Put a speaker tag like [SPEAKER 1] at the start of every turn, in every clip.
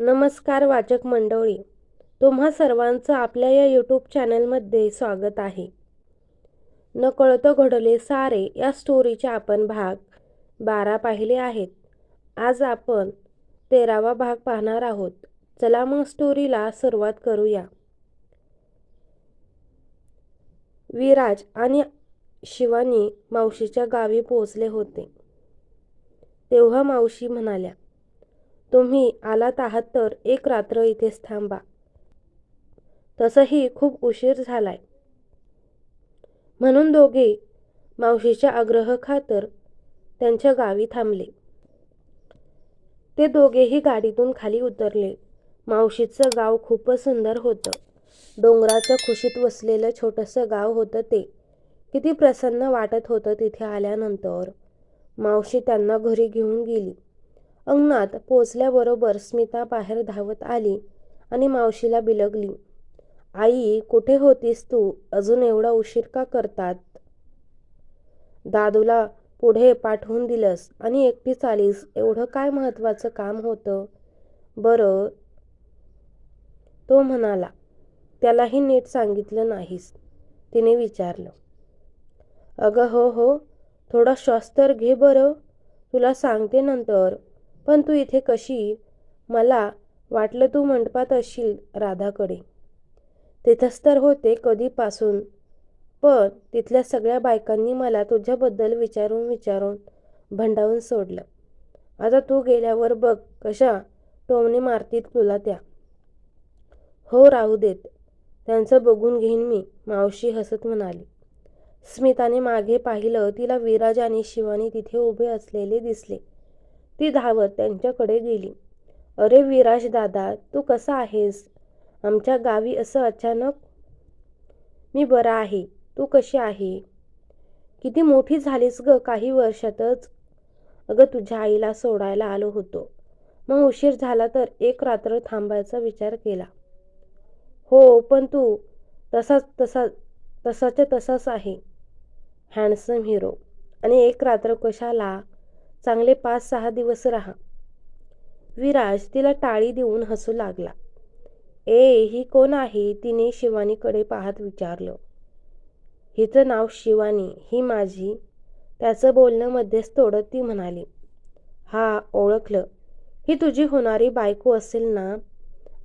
[SPEAKER 1] नमस्कार वाचक मंडळी तुम्हा सर्वांचं आपल्या या यूट्यूब चॅनलमध्ये स्वागत आहे. नकळतं घडले सारे या स्टोरीचे आपण भाग बारा पाहिले आहेत. आज आपण तेरावा भाग पाहणार आहोत. चला मग स्टोरीला सुरुवात करूया. विराज आणि शिवानी मावशीच्या गावी पोहोचले होते. तेव्हा मावशी म्हणाल्या तुम्ही आलात आहात तर एक रात्र इथेच थांबा. तसंही खूप उशीर झालाय. म्हणून दोघे मावशीच्या आग्रहखातर त्यांच्या गावी थांबले. ते दोघेही गाडीतून खाली उतरले. मावशीचं गाव खूपच सुंदर होतं. डोंगराच्या खुशीत वसलेलं छोटंसं गाव होतं ते. किती प्रसन्न वाटत होतं तिथे आल्यानंतर. मावशी त्यांना घरी घेऊन गेली. अंगणात पोचल्याबरोबर स्मिता बाहेर धावत आली आणि मावशीला बिलगली. आई कुठे होतीस तू? अजून एवढा उशीर का करतात? दादूला पुढे पाठवून दिलंस आणि एकटीच आलीस. एवढं काय महत्वाचं काम होतं? बरं. तो म्हणाला त्यालाही नीट सांगितलं नाहीस. तिने विचारलं अगं हो हो. थोडा श्वास तर घे बरं. तुला सांगते नंतर. पण तू इथे कशी? मला वाटलं तू मंडपात असशील राधाकडे. तिथंच तर होते कधीपासून. पण तिथल्या सगळ्या बायकांनी मला तुझ्याबद्दल विचारून विचारून भंडावून सोडलं. आता तू गेल्यावर बघ कशा टोमणे मारतीत तुला त्या. हो राहू देत. त्यांचं बघून घेईन मी मावशी हसत म्हणाली. स्मिताने मागे पाहिलं तिला विराज आणि शिवानी तिथे उभे असलेले दिसले. ती धावत त्यांच्याकडे गेली. अरे विराज दादा तू कसा आहेस? आमच्या गावी असं अचानक मी बरा आहे. तू कशी आहे? किती मोठी झालीस ग काही वर्षातच. अगं तुझ्या आईला सोडायला आलो होतो. मग उशीर झाला तर एक रात्र थांबायचा विचार केला. हो पण तू तसाच तसा तसाच्या तसाच आहे. Handsome hero. आणि एक रात्र कशाला चांगले पाच सहा दिवस राहा. विराज तिला टाळी देऊन हसू लागला. ए ही कोण आहे? तिने शिवानीकडे पाहत विचारलं. हिचं नाव शिवानी ही माझी. त्याचं बोलणं मध्येच तोडत ती म्हणाली. हा ओळखलं. ही तुझी होणारी बायको असेल ना?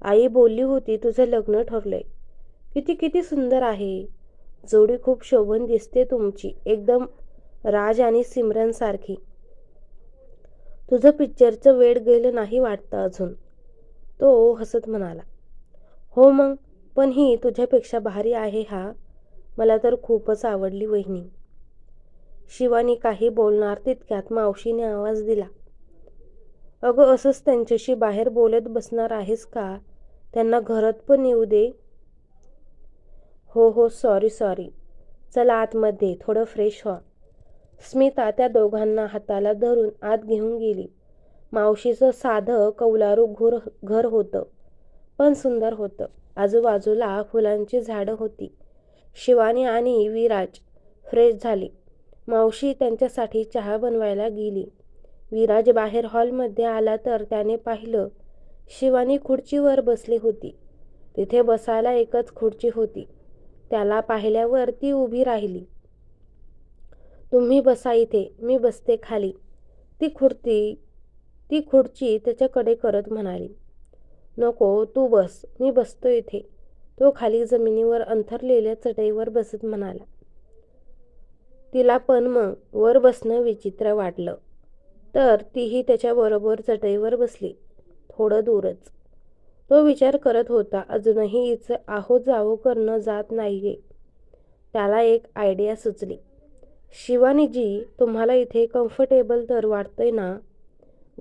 [SPEAKER 1] आई बोलली होती तुझं लग्न ठरलंय. किती किती सुंदर आहे. जोडी खूप शोभन दिसते तुमची. एकदम राज आणि सिमरन सारखी तुझं पिक्चरचं वेळ गेलं नाही वाटतं अजून. तो हसत म्हणाला. हो मग पण ही तुझ्यापेक्षा भारी आहे हा. मला तर खूपच आवडली वहिनी. शिवानी काही बोलणार तितक्यात मावशीने आवाज दिला. अगं असंच त्यांच्याशी बाहेर बोलत बसणार आहेस का? त्यांना घरात पण येऊ दे. हो हो सॉरी सॉरी चला आतमध्ये थोडं फ्रेश व्हा. स्मिता त्या दोघांना हाताला धरून आत घेऊन गेली. मावशीचं साधं कौलारू घोर घर होतं पण सुंदर होतं. आजूबाजूला फुलांची झाडं होती. शिवानी आणि विराज फ्रेश झाले. मावशी त्यांच्यासाठी चहा बनवायला गेली. विराज बाहेर हॉलमध्ये आला तर त्याने पाहिलं शिवानी खुर्चीवर बसली होती. तिथे बसायला एकच खुर्ची होती. त्याला पाहिल्यावर ती उभी राहिली. तुम्ही बसा इथे मी बसते खाली. ती खुर्ती ती खुर्ची त्याच्याकडे करत म्हणाली. नको तू बस मी बसतो इथे. तो खाली जमिनीवर अंथरलेल्या चटईवर बसत म्हणाला. तिला पण मग वर बसणं विचित्र वाटलं. तर तीही त्याच्याबरोबर चटईवर बसली थोडं दूरच. तो विचार करत होता अजूनही हिचं आहो जावो करणं जात नाहीये. त्याला एक आयडिया सुचली. शिवानीजी तुम्हाला इथे कम्फर्टेबल तर वाटतंय ना?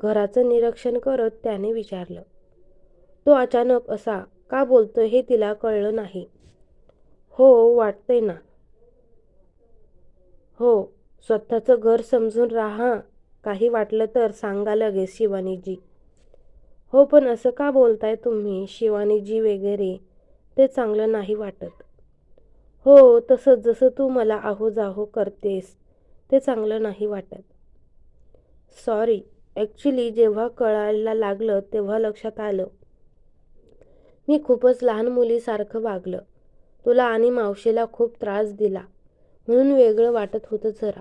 [SPEAKER 1] घराचं निरीक्षण करत त्याने विचारलं. तो अचानक असा का बोलतोय हे तिला कळलं नाही. हो वाटतंय ना. हो स्वतःचं घर समजून राहा. काही वाटलं तर सांगा लगेच शिवानीजी. हो पण असं का बोलताय तुम्ही शिवानीजी वगैरे? ते चांगलं नाही वाटत. हो तसं जसं तू मला आहो जाहो करतेस ते चांगलं नाही वाटत. सॉरी ॲक्च्युली जेव्हा कळायला लागलं तेव्हा लक्षात आलं. मी खूपच लहान मुलीसारखं वागलं. तुला आणि मावशीला खूप त्रास दिला म्हणून वेगळं वाटत होतं जरा.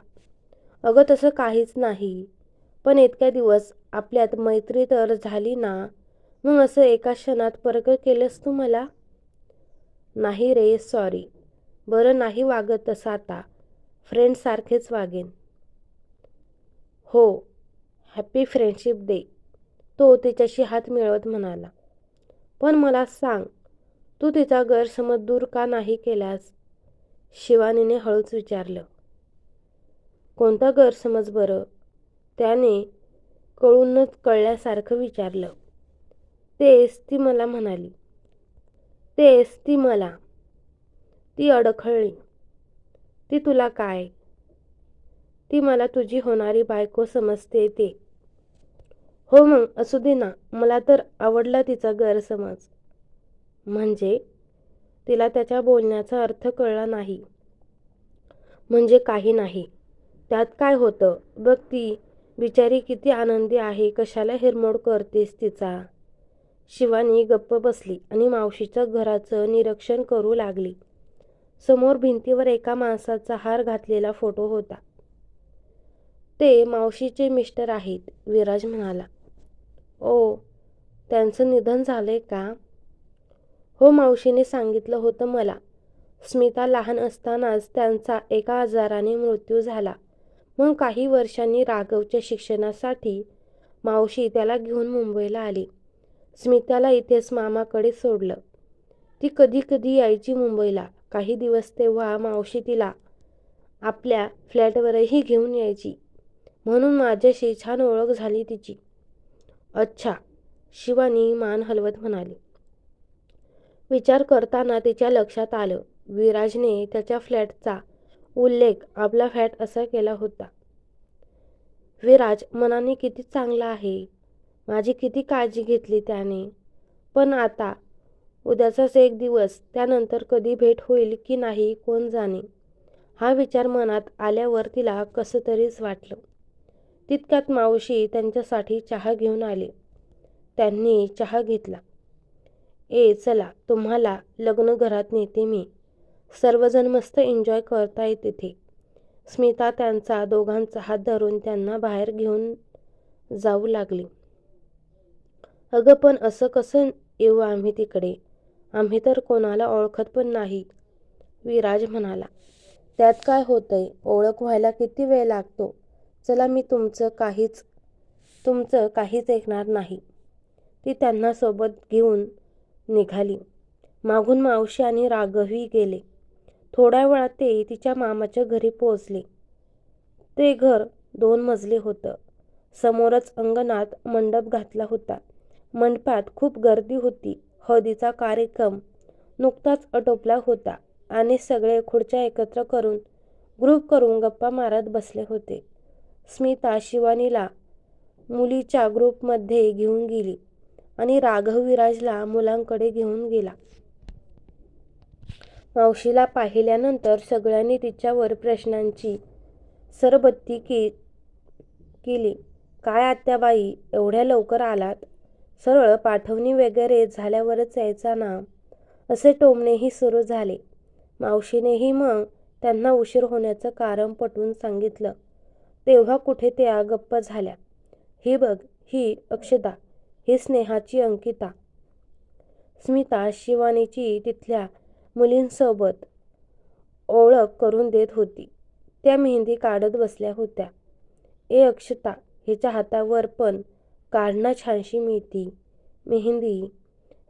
[SPEAKER 1] अगं तसं काहीच नाही. पण इतक्या दिवस आपल्यात मैत्री तर झाली ना मग असं एका क्षणात परक केलंस तू मला? नाही रे सॉरी. बरं नाही वागत तसं आता. फ्रेंडसारखेच वागेन. हो हॅपी फ्रेंडशिप डे तो तिच्याशी हात मिळवत म्हणाला. पण मला सांग तू तिचा गैरसमज दूर का नाही केलास? शिवानीने हळूच विचारलं. कोणता गैरसमज बरं? त्याने कळूनच कळल्यासारखं विचारलं. तेच ती मला म्हणाली. तेच ती मला. ती अडखळली. ती तुला काय? ती मला तुझी होणारी बायको समजते ते. हो मग असू दे ना. मला तर आवडला तिचा गैरसमज. म्हणजे? तिला त्याच्या बोलण्याचा अर्थ कळला नाही. म्हणजे काही नाही. त्यात काय होतं? बघ ती बिचारी किती आनंदी आहे. कशाला हिरमोड करतेस तिचा? शिवानी गप्प बसली आणि मावशीच्या घराचं निरीक्षण करू लागली. समोर भिंतीवर एका माणसाचा हार घातलेला फोटो होता. ते मावशीचे मिस्टर आहेत विराज म्हणाला. ओ त्यांचं निधन झालंय का? हो मावशीने सांगितलं होतं मला. स्मिता लहान असतानाच त्यांचा एका आजाराने मृत्यू झाला. मग काही वर्षांनी राघवच्या शिक्षणासाठी मावशी त्याला घेऊन मुंबईला आली. स्मिताला इथेच मामाकडे सोडलं. ती कधी कधी यायची मुंबईला. काही दिवस तेव्हा मावशी तिला आपल्या फ्लॅटवरही घेऊन यायची. म्हणून माझ्याशी छान ओळख झाली तिची. अच्छा शिवानी मान हलवत म्हणाली. विचार करताना तिच्या लक्षात आलं विराजने त्याच्या फ्लॅटचा उल्लेख आपला फ्लॅट असा केला होता. विराज मनाने किती चांगला आहे. माझी किती काळजी घेतली त्याने. पण आता उद्याचाच एक दिवस त्यानंतर कधी भेट होईल की नाही कोण जाणे? हा विचार मनात आल्यावर तिला कसं तरीच वाटलं. तितक्यात मावशी त्यांच्यासाठी चहा घेऊन आले. त्यांनी चहा घेतला. ए चला तुम्हाला लग्नघरात नेते मी. सर्वजण मस्त एन्जॉय करताय तिथे स्मिता त्यांचा दोघांचा हात धरून त्यांना बाहेर घेऊन जाऊ लागली. अगं पण असं कसं येऊ आम्ही तिकडे? आम्ही तर कोणाला ओळखत पण नाही. विराज म्हणाला त्यात काय होतंय? ओळख व्हायला किती वेळ लागतो? चला मी तुमचं काहीच तुमचं काहीच ऐकणार नाही. ती त्यांना सोबत घेऊन निघाली. मागून मावशी आणि राघवी गेले. थोड्या वेळात ते तिच्या मामाच्या घरी पोहोचले. ते घर दोन मजले होतं. समोरच अंगणात मंडप घातला होता. मंडपात खूप गर्दी होती. हळदीचा कार्यक्रम नुकताच आटोपला होता आणि सगळे खुर्च्या एकत्र करून ग्रुप करून गप्पा मारत बसले होते. स्मिता शिवानीला मुलीच्या ग्रुपमध्ये घेऊन गेली आणि राघव विराजला मुलांकडे घेऊन गेला. मावशीला पाहिल्यानंतर सगळ्यांनी तिच्यावर प्रश्नांची सरबत्ती के केली. काय आत्याबाई एवढ्या लवकर आलात? सरळ पाठवणी वगैरे झाल्यावरच यायचा ना? असे टोमणेही सुरू झाले. मावशीनेही मग त्यांना उशीर होण्याचं कारण पटवून सांगितलं. तेव्हा कुठे त्या गप्प झाल्या. ही बघ ही अक्षता ही स्नेहाची अंकिता. स्मिता शिवानीची तिथल्या मुलींसोबत ओळख करून देत होती. त्या मेहंदी काढत बसल्या होत्या. ए अक्षता हिच्या हातावर पण काढणं छानशी मिळती. मेहंदी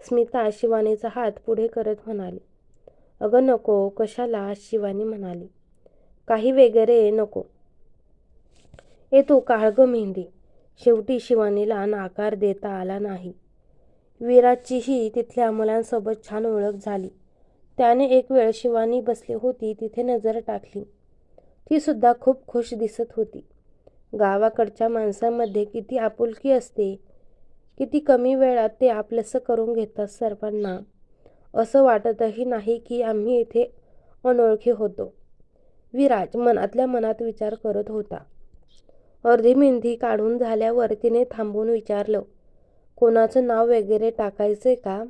[SPEAKER 1] स्मिता शिवानीचा हात पुढे करत म्हणाली. अगं नको कशाला? शिवानी म्हणाली. काही वगैरे नको. ए तू काढ गं मेहंदी. शेवटी शिवानीला नाकार देता आला नाही. विराजचीही तिथल्या मुलांसोबत छान ओळख झाली. त्याने एक वेळ शिवानी बसली होती तिथे नजर टाकली. ती सुद्धा खूप खुश दिसत होती. गावाकडच्या माणसांमध्ये किती आपुलकी असते किती कमी वेळात ते आपलंसं करून घेतात सर्वांना. असं वाटतही नाही की आम्ही इथे अनोळखी होतो. विराज मनातल्या मनात विचार करत होता. अर्धी मेहंदी काढून झाल्यावर तिने थांबून विचारलं कोणाचं नाव वगैरे टाकायचंय का?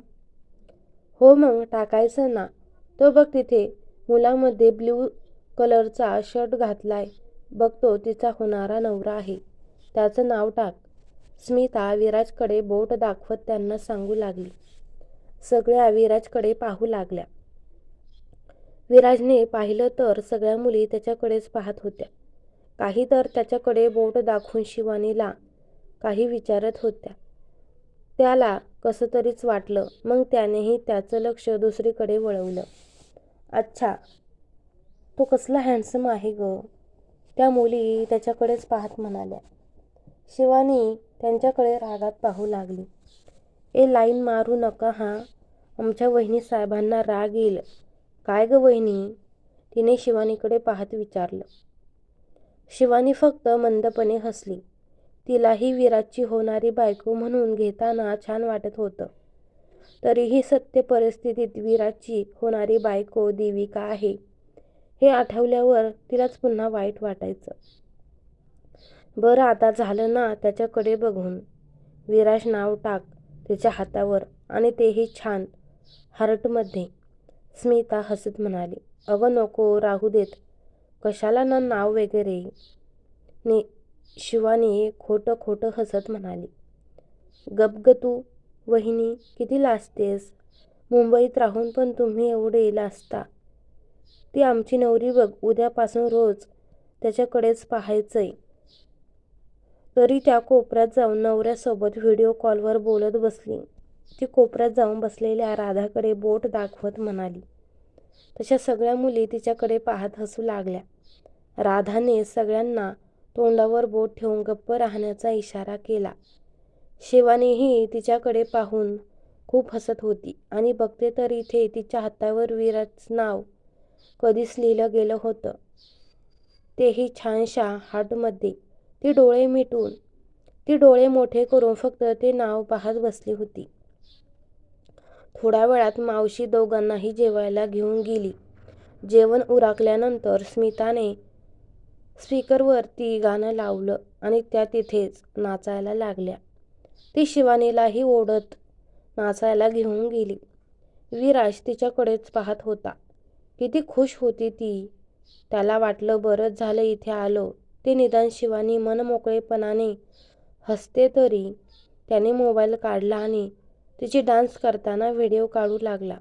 [SPEAKER 1] हो मग टाकायचं ना. तो बघ तिथे. मुलामध्ये ब्ल्यू कलरचा शर्ट घातलाय. बघतो तिचा होणारा नवरा आहे. त्याचं नाव टाक. स्मिता विराजकडे बोट दाखवत त्यांना सांगू लागली. सगळ्या विराजकडे पाहू लागल्या. विराजने पाहिलं तर सगळ्या मुली त्याच्याकडेच पाहत होत्या. काही तर त्याच्याकडे बोट दाखवून शिवानीला काही विचारत होत्या. त्याला कसं तरीच वाटलं मग त्यानेही त्याचं लक्ष दुसरीकडे वळवलं. अच्छा तो कसला हँडसम आहे ग? त्या मुली त्याच्याकडेच पाहत म्हणाल्या. शिवानी त्यांच्याकडे रागात पाहू लागली. ए लाईन मारू नका हा. आमच्या वहिनी साहेबांना राग येईल. काय ग वहिनी? तिने शिवानीकडे पाहत विचारलं. शिवानी फक्त मंदपणे हसली. तिलाही विराजची होणारी बायको म्हणून घेताना छान वाटत होतं. तरीही सत्य परिस्थितीत विराजची होणारी बायको देविका आहे. हे आठवल्यावर तिलाच पुन्हा वाईट वाटायचं. बरं आता झालं ना त्याच्याकडे बघून. विराज नाव टाक तिच्या हातावर आणि तेही छान. हार्टमध्ये. स्मिता हसत म्हणाली अगं नको राहू देत. कशाला ना नाव वगैरे? ने शिवानी खोटं खोटं हसत म्हणाली गप तू वहिनी किती लाजतेस? मुंबईत राहून पण तुम्ही एवढे लाजता. ती आमची नवरी बघ उद्यापासून रोज त्याच्याकडेच पाहायचंय. तरी त्या कोपऱ्यात जाऊन नवऱ्यासोबत व्हिडिओ कॉलवर बोलत बसली. ती कोपऱ्यात जाऊन बसलेल्या राधाकडे बोट दाखवत म्हणाली. तशा सगळ्या मुली तिच्याकडे पाहत हसू लागल्या. राधाने सगळ्यांना तोंडावर बोट ठेवून गप्प राहण्याचा इशारा केला. शिवानीही तिच्याकडे पाहून खूप हसत होती आणि बघते तर इथे तिच्या हातावर विराज नाव कधीच लिहिलं गेलं होतं. तेही छानशा हार्टमध्ये ती डोळे मिटून ती डोळे मोठे करून फक्त ते नाव पाहत बसली होती. थोड्या वेळात मावशी दोघांनाही जेवायला घेऊन गेली. जेवण उराकल्यानंतर स्मिताने स्पीकरवरती गाणं लावलं आणि त्या तिथेच नाचायला लागल्या. ती शिवानीलाही ओढत नाचायला घेऊन गेली. विराज तिच्याकडेच पाहत होता. किती खुश होती ती. त्याला वाटलं बरंच झालं इथे आलो. ते निदान शिवानी मनमोकळेपणाने हसते तरी. त्याने मोबाईल काढला आणि तिची डान्स करताना व्हिडिओ काढू लागला.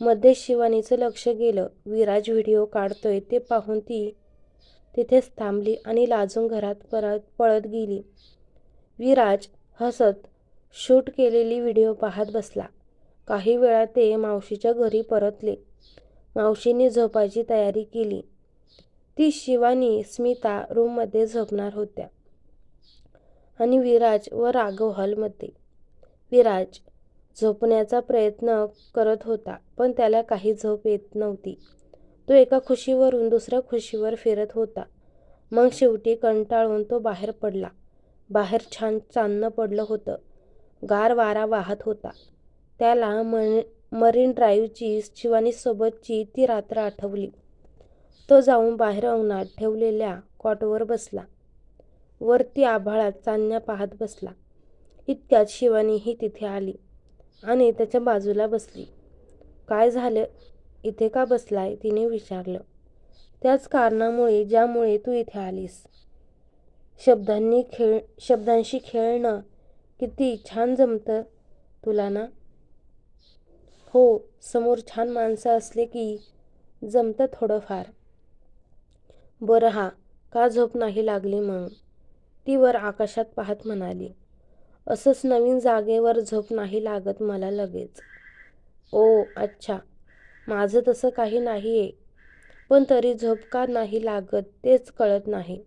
[SPEAKER 1] मध्ये शिवानीचं लक्ष गेलं. विराज व्हिडिओ काढतोय ते पाहून ती तिथेच थांबली आणि लाजून घरात परत पळत गेली. विराज हसत शूट केलेली व्हिडिओ पाहत बसला. काही वेळा ते मावशीच्या घरी परतले. मावशीने झोपायची तयारी केली. ती शिवानी स्मिता रूममध्ये झोपणार होत्या. आणि विराज व राघव हॉलमध्ये विराज झोपण्याचा प्रयत्न करत होता पण त्याला काही झोप येत नव्हती. तो एका खुशीवरून दुसऱ्या खुशीवर फिरत होता. मग शेवटी कंटाळून तो बाहेर पडला. बाहेर छान चांदणं पडलं होतं. गार वारा वाहत होता. त्याला मन मरीन ड्राईव्हची शिवानीसोबतची ती रात्र आठवली. तो जाऊन बाहेर अंगणात ठेवलेल्या कॉटवर बसला. वरती आभाळात चांदण्या पाहत बसला. इतक्यात शिवानीही तिथे आली आणि त्याच्या बाजूला बसली. काय झालं? इथे का बसलाय? तिने विचारलं. त्याच कारणामुळे ज्यामुळे तू इथे आलीस. शब्दांनी खेळ शब्दांशी खेळणं किती छान जमतं तुला ना? हो समोर छान माणसं असले की जमतं थोडंफार. बरं हा का झोप नाही लागली मग ती वर आकाशात पाहत म्हणाली. असंच नवीन जागेवर झोप नाही लागत मला लगेच. ओ अच्छा माझं तसं काही नाही आहे पण तरी झोप का नाही लागत तेच कळत नाही.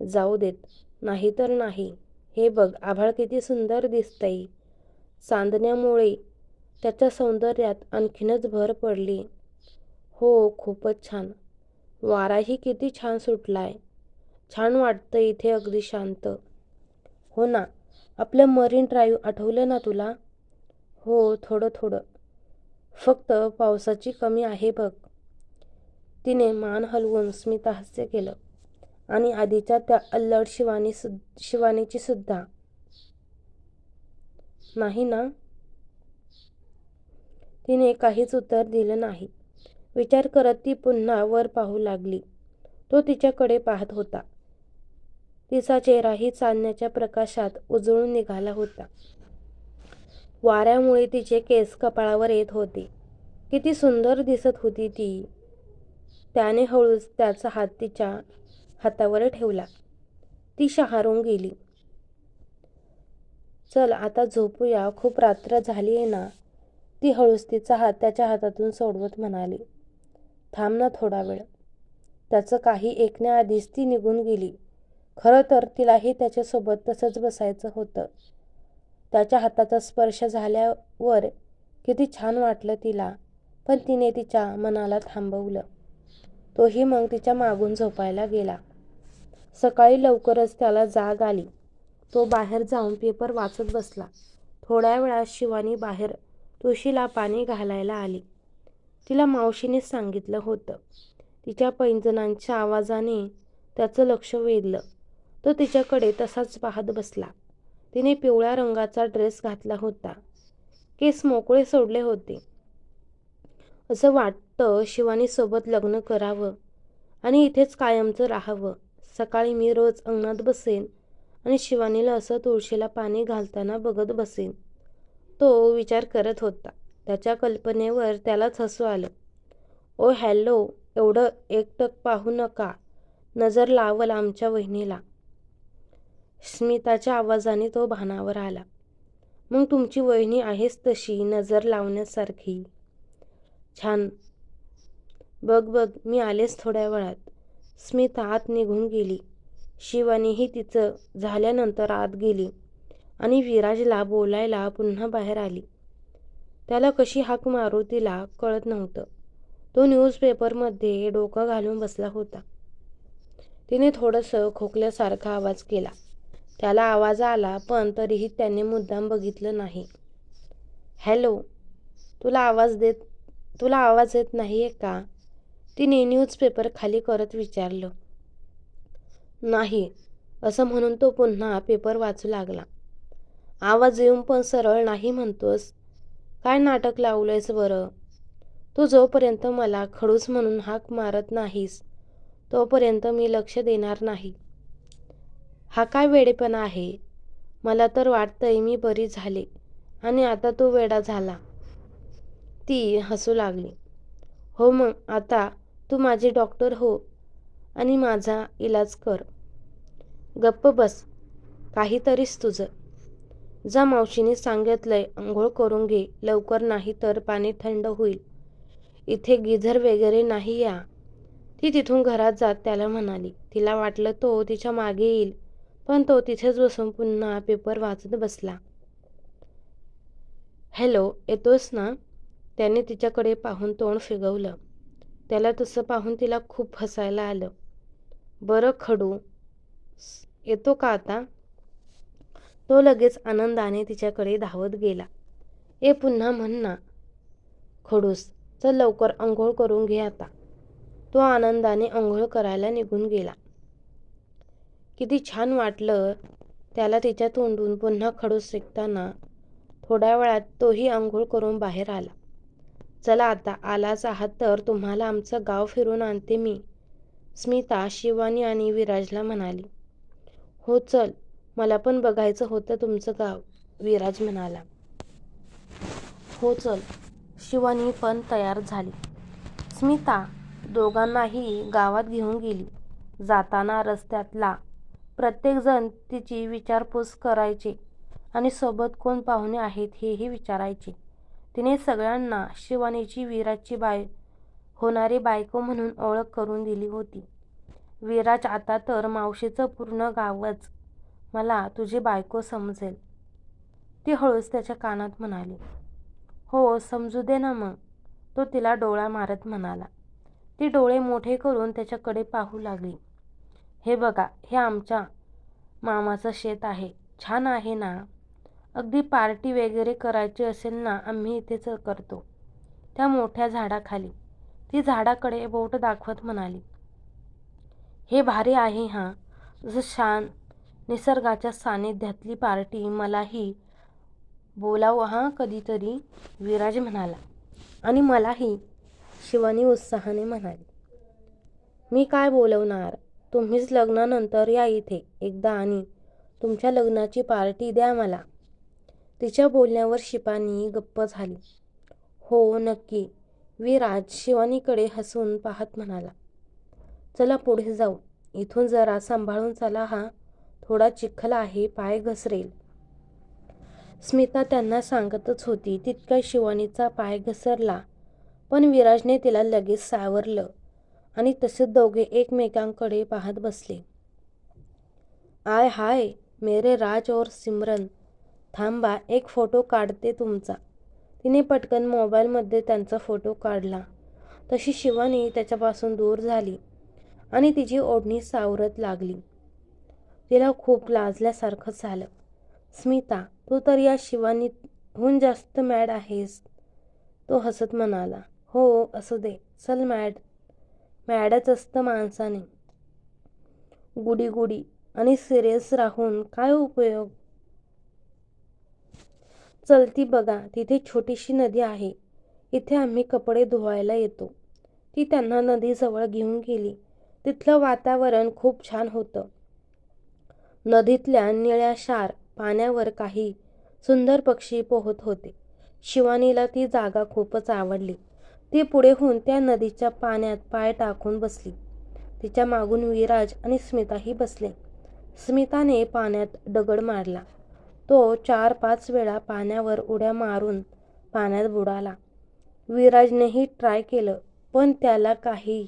[SPEAKER 1] जाऊ देत नाही तर नाही. हे बघ आभाळ किती सुंदर दिसतंय. चांदण्यामुळे त्याच्या सौंदर्यात आणखीनच भर पडली. हो खूपच छान. वाराही किती छान सुटलाय. छान वाटतं इथे अगदी शांत. हो ना आपलं मरीन ड्राईव्ह आठवलं ना तुला? हो थोडं थोडं. फक्त पावसाची कमी आहे बघ. तिने मान हलवून स्मिता हास्य केलं. आणि आधीच्या त्या अल्लड शिवानी सु शिवानीची सुद्धा. नाही ना? तिने काहीच उत्तर दिलं नाही. विचार करत ती पुन्हा वर पाहू लागली. तो तिच्याकडे पाहत होता. तिचा चेहराही चांदण्याच्या प्रकाशात उजळून निघाला होता. वाऱ्यामुळे तिचे केस कपाळावर येत होते. किती सुंदर दिसत होती ती. त्याने हळूच त्याचा हात तिच्या हातावर ठेवला. ती शहारून गेली. चल आता झोपूया खूप रात्र झाली आहे ना ती हळूच तिचा हात त्याच्या हातातून सोडवत म्हणाली. थांब ना थोडा वेळ. त्याचं काही ऐकण्याआधीच ती निघून गेली. खरं तर तिलाही त्याच्यासोबत तसंच बसायचं होतं. त्याच्या हाताचा स्पर्श झाल्यावर किती छान वाटलं तिला. पण तिने तिच्या मनाला थांबवलं. तोही मग तिच्या मागून झोपायला गेला. सकाळी लवकरच त्याला जाग आली. तो बाहेर जाऊन पेपर वाचत बसला. थोड्या वेळात शिवानी बाहेर तुळशीला पाणी घालायला आली. तिला मावशीनेच सांगितलं होतं. तिच्या पैंजणांच्या आवाजाने त्याचं लक्ष वेधलं. तो तिच्याकडे तसाच पाहत बसला. तिने पिवळ्या रंगाचा ड्रेस घातला होता. केस मोकळे सोडले होते. असं वाटतं शिवानीसोबत लग्न करावं आणि इथेच कायमचं राहावं. सकाळी मी रोज अंगणात बसेन आणि शिवानीला असं तुळशीला पाणी घालताना बघत बसेन. तो विचार करत होता. त्याच्या कल्पनेवर त्यालाच हसू आलं. ओ हॅलो एवढं एकटक पाहू नका. नजर लावल आमच्या वहिनीला. स्मिताच्या आवाजाने तो भानावर आला. मग तुमची वहिनी आहेच तशी नजर लावण्यासारखी. छान. बघ बघ मी आलेच थोड्या वेळात. स्मिता आत निघून गेली. शिवानीही तिचं झाल्यानंतर आत गेली आणि विराजला बोलायला पुन्हा बाहेर आली. त्याला कशी हाक मारू तिला कळत नव्हतं. तो न्यूजपेपरमध्ये डोकं घालून बसला होता. तिने थोडंसं खोकल्यासारखा आवाज केला. त्याला आवाज आला पण तरीही त्याने मुद्दाम बघितलं नाही. हॅलो तुला आवाज देत तुला आवाज येत नाही आहे का? तिने न्यूजपेपर खाली करत विचारलं. नाही असं म्हणून तो पुन्हा पेपर वाचू लागला. आवाज येऊन पण सरळ नाही म्हणतोस. काय नाटक लावलंयस बरं. तू जोपर्यंत मला खडूस म्हणून हाक मारत नाहीस तोपर्यंत मी लक्ष देणार नाही. हा काय वेडेपणा आहे. मला तर वाटतंय मी बरी झाले आणि आता तू वेडा झाला. ती हसू लागली. हो मग आता तू माझे डॉक्टर हो आणि माझा इलाज कर. गप्प बस. काहीतरीच तुझं. जा मावशीने सांगितलंय आंघोळ करून घे लवकर नाही तर पाणी थंड होईल. इथे गिझर वगैरे नाही या. ती तिथून घरात जात त्याला म्हणाली. तिला वाटलं तो तिच्यामागे येईल पण तो तिथेच बसून पुन्हा पेपर वाचत बसला. हॅलो येतोस ना? त्याने तिच्याकडे पाहून तोंड फिगवलं त्याला तसं पाहून तिला खूप हसायला आलं. बरं खडू येतो का आता? तो लगेच आनंदाने तिच्याकडे धावत गेला. ए पुन्हा म्हणना खडूस. चल लवकर अंघोळ करून घे आता. तो आनंदाने अंघोळ करायला निघून गेला. किती छान वाटलं त्याला तिच्या तोंडून पुन्हा खडूस शिकताना थोड्या वेळात तोही अंघोळ करून बाहेर आला. चला आता आलाच आहात तर तुम्हाला आमचं गाव फिरून आणते मी. स्मिता शिवानी आणि विराजला म्हणाली. हो चल मला पण बघायचं होतं तुमचं गाव विराज म्हणाला. हो चल. शिवानी पण तयार झाली. स्मिता दोघांनाही गावात घेऊन गेली. जाताना रस्त्यातला प्रत्येकजण तिची विचारपूस करायचे आणि सोबत कोण पाहुणे आहेत हेही विचारायचे. तिने सगळ्यांना शिवानीची विराजची बाय होणारी बायको म्हणून ओळख करून दिली होती. विराज आता तर मावशीचं पूर्ण गावच मला तुझी बायको समजेल. ती हळूच त्याच्या कानात म्हणाली. हो समजू दे ना मग. तो तिला डोळा मारत म्हणाला. ती डोळे मोठे करून त्याच्याकडे पाहू लागली. हे बघा हे आमच्या मामाचं शेत आहे. छान आहे ना? अगदी पार्टी वगैरे करायची असेल ना आम्ही इथेच करतो. त्या मोठ्या झाडाखाली. ती झाडाकडे बोट दाखवत म्हणाली. हे भारी आहे हां. जसं शान निसर्गाच्या सानिध्यातली पार्टी मलाही बोलावं हां कधीतरी. विराज म्हणाला. आणि मलाही शिवानी उत्साहाने म्हणाली मी काय बोलवणार? तुम्हीच लग्नानंतर या इथे. एकदा आणि तुमच्या लग्नाची पार्टी द्या मला. तिच्या बोलण्यावर शिपानी गप्प झाली. हो नक्की विराज शिवानीकडे हसून पाहत म्हणाला. चला पुढे जाऊ. इथून जरा सांभाळून चला हा थोडा चिखल आहे पाय घसरेल. स्मिता त्यांना सांगतच होती तितका शिवानीचा पाय घसरला पण विराजने तिला लगेच सावरलं आणि तसे दोघे एकमेकांकडे पाहत बसले. आय हाय मेरे राज और सिमरन. थांबा एक फोटो काढते तुमचा. तिने पटकन मोबाईलमध्ये त्यांचा फोटो काढला. तशी शिवानी त्याच्यापासून दूर झाली आणि तिची ओढणी सावरत लागली. तिला खूप लाजल्यासारखं झालं. स्मिता तू तर या शिवानीहून जास्त मॅड आहेस तो हसत म्हणाला. हो असू दे. चल मॅड मॅडच असतं माणसाने. गुडी गुडी आणि सिरियस राहून काय उपयोग? चलती बघा तिथे छोटीशी नदी आहे. इथे आम्ही कपडे धुवायला येतो. ती त्यांना नदीजवळ घेऊन गेली. तिथलं वातावरण खूप छान होतं. नदीतल्या निळ्याशार पाण्यावर काही सुंदर पक्षी पोहत होते. शिवानीला ती जागा खूपच आवडली. ती पुढे होऊन त्या नदीच्या पाण्यात पाय टाकून बसली. तिच्या मागून विराज आणि स्मिताही बसले. स्मिताने पाण्यात दगड मारला. तो चार पाच वेळा पाण्यावर उड्या मारून पाण्यात बुडाला. विराजनेही ट्राय केलं पण त्याला काही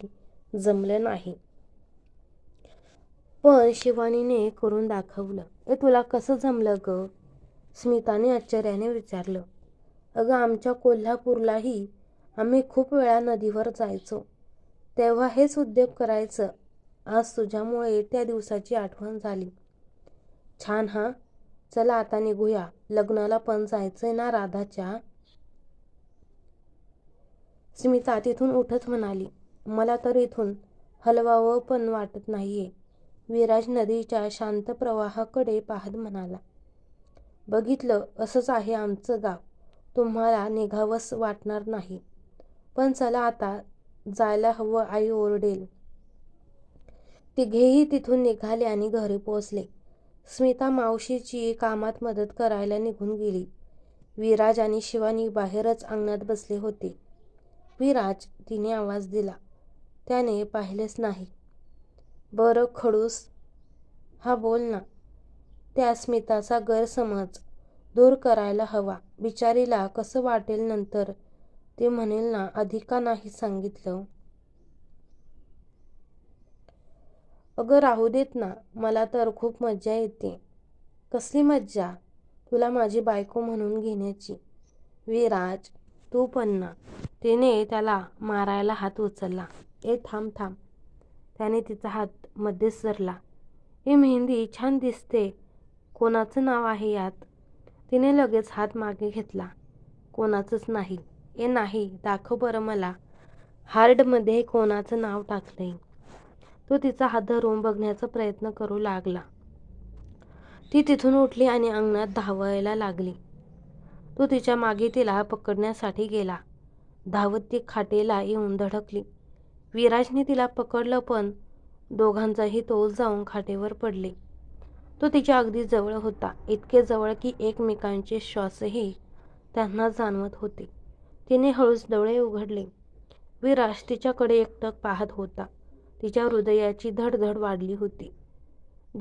[SPEAKER 1] जमलं नाही. पण शिवानीने करून दाखवलं. ए तुला कसं जमलं ग? स्मिताने आश्चर्याने विचारलं. अगं आमच्या कोल्हापूरलाही आम्ही खूप वेळा नदीवर जायचो. तेव्हा हेच उद्योग करायचं. आज तुझ्यामुळे त्या दिवसाची आठवण झाली. छान हा. चला आता निघूया. लग्नाला पण जायचंय ना राधाच्या? स्मिता तिथून उठत म्हणाली. मला तर इथून हलवावं पण वाटत नाहीये. विराज नदीच्या शांत प्रवाहाकडे पाहत म्हणाला बघितलं असंच आहे आमचं गाव. तुम्हाला निघावंच वाटणार नाही. पण चला आता जायला हवं आई ओरडेल. तिघेही तिथून निघाले आणि घरी पोचले स्मिता मावशीची कामात मदत करायला निघून गेली. विराज आणि शिवानी बाहेरच अंगणात बसले होते. विराज तिने आवाज दिला. त्याने पाहिलेच नाही. बरं खडूस. हा बोल ना. त्या स्मिताचा गैरसमज दूर करायला हवा. बिचारीला कसं वाटेल नंतर? ते म्हणेल ना आधी का नाही सांगितलं. अगं राहू देत ना मला तर खूप मज्जा येते. कसली मज्जा? तुला माझी बायको म्हणून घेण्याची. विराज तू पण ना. तिने त्याला मारायला हात उचलला. ए थांब थांब. त्याने तिचा हात मध्ये सरला. ही मेहंदी छान दिसते. कोणाचं नाव आहे यात? तिने लगेच हात मागे घेतला. कोणाचंच नाही. ए नाही. दाखव बरं मला. हार्डमध्ये कोणाचं नाव टाकलंय? तो तिचा हात धरून बघण्याचा प्रयत्न करू लागला. ती तिथून उठली आणि अंगणात धावायला लागली. तो तिच्यामागे तिला पकडण्यासाठी गेला. धावत ती खाटेला येऊन धडकली. विराजने तिला पकडलं पण दोघांचाही तोल जाऊन खाटेवर पडले. तो तिच्या अगदी जवळ होता इतके जवळ की एकमेकांचे श्वासही त्यांना जाणवत होते. तिने हळूच डोळे उघडले. विराज तिच्याकडे एकटक पाहत होता. तिच्या हृदयाची धडधड वाढली होती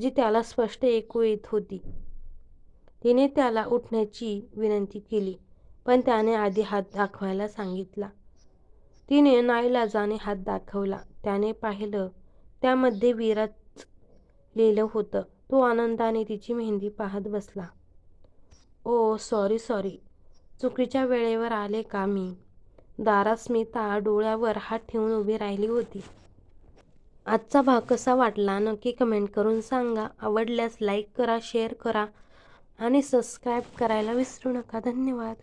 [SPEAKER 1] जी त्याला स्पष्ट ऐकू येत होती. तिने त्याला उठण्याची विनंती केली पण त्याने आधी हात दाखवायला सांगितला. तिने नाईलाजाने हात दाखवला. त्याने पाहिलं त्यामध्ये विराज लिहिलं होतं. तो आनंदाने तिची मेहंदी पाहत बसला. Oh sorry sorry. चुकीच्या वेळेवर आले का मी? दारात स्मिता डोळ्यावर हात ठेवून उभी राहिली होती. आजचा भाग कसा वाटला नक्की कमेंट करून सांगा. आवडल्यास लाईक करा शेअर करा आणि सबस्क्राईब करायला विसरू नका. धन्यवाद.